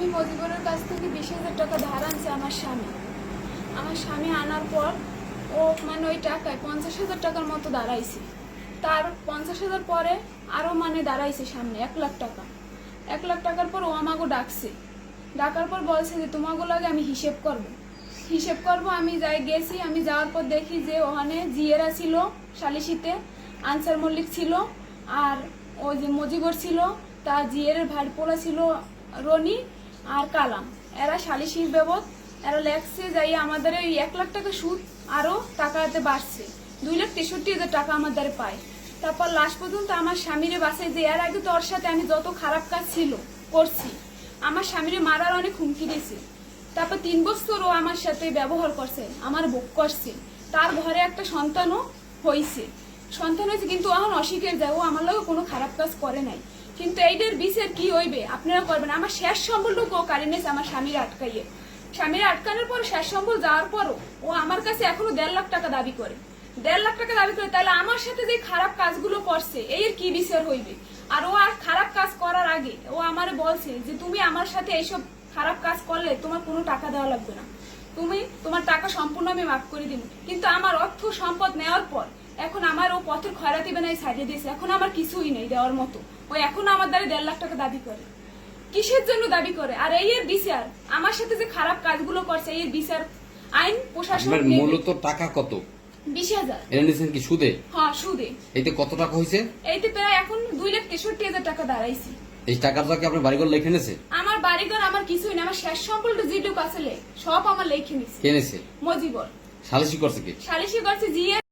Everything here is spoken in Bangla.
আমি মজিবরের কাছ থেকে বিশ হাজার টাকা ধার আনছি আমার স্বামী। আমার স্বামী আনার পর ও মানে ওই টাকায় পঞ্চাশ হাজার টাকার মতো দাঁড়াইছে। তার পঞ্চাশ হাজার পরে আরও মানে দাঁড়াইছে সামনে এক লাখ টাকা। এক লাখ টাকার পর ও আমাকে ডাকছে। ডাকার পর বলছে যে তোমাকে লাগে আমি হিসেব করব। হিসেব করব, আমি যাই গেছি, আমি যাওয়ার পর দেখি যে, ওখানে জিয়েরা ছিল সালিশিতে আনসার মল্লিক ছিল, আর ওই যে মজিবর ছিল, তার জিয়ের ভাইপোলা ছিল রনি আর কালাম। এরা সালিশির বেবদ এরা লেখছে যাই আমাদের এই এক লাখ টাকা সুদ আরও টাকাতে বাড়ছে, দুই লাখ তেষট্টি হাজার টাকা আমার দ্বারা পায়। তারপর লাস্ট পর্যন্ত আমার স্বামীরে বাসায় যে এর আগে তোর সাথে আমি যত খারাপ কাজ ছিল, করছি। আমার স্বামীরে মারার অনেক হুমকি দিয়েছে। তারপর তিন বছর ও আমার সাথে ব্যবহার করছে, আমার বুক করছে। তার ঘরে একটা সন্তানও হয়েছে সন্তান হয়েছে কিন্তু এখন অস্বীকার যায়, ও আমার লগে কোনো খারাপ কাজ করে নাই। কিন্তু এইটার বিচার কি হইবে? আপনারা করবেন। আমার শেষ সম্বলটুকু ও কারি নিয়েছে আমার স্বামীর আটকাইয়ে। স্বামীর আটকানোর পর, শেষ সম্বল যাওয়ার পরও ও আমার কাছে এখনও দেড় লাখ টাকা দাবি করে। দেড় লাখ টাকা দাবি করে, তাহলে আমার সাথে যে খারাপ কাজগুলো করছে, এর কি বিচার হইবে? আর ও আর খারাপ কাজ করার আগে ও আমারে বলছে যে, তুমি আমার সাথে এইসব খারাপ কাজ করলে তোমার কোনো টাকা দেওয়া লাগবে না। তুমি তোমার টাকা সম্পূর্ণ আমি মাফ করে দিব। কিন্তু আমার অর্থ সম্পদ নেওয়ার পর এখন আমার ও পথের খয়রাতি বেনাই সাইডে দিয়েছে। এখন আমার কিছুই নেই দেওয়ার মতো। ও এখন আমার দ্বারা দেড় লাখ টাকা দাবি করে। কিসের জন্য দাবি করে? আর এই এর বিচার আমার সাথে যে খারাপ কাজগুলো করছে এই এর বিচার আইন প্রশাসন মূলত টাকা কত? বিশ হাজার। এনে নিয়েছেন কি সুদে? হ্যাঁ সুদে। এতে কত টাকা হয়েছে? এইতে প্রায় এখন দুই লাখ তেষট্টি হাজার টাকা দাঁড়াইছি। এই টাকাটা কি আপনার বাড়িঘর লেখে নিয়েছে আমার বাড়িঘর আমার কিছুই না আমার শেষ সম্পর্ক যেটুকু আসলে সব আমার লেখে নিছে কে নিয়েছে মজিবর। সালিশি করছে কি? সালিশি করছে জিয়ে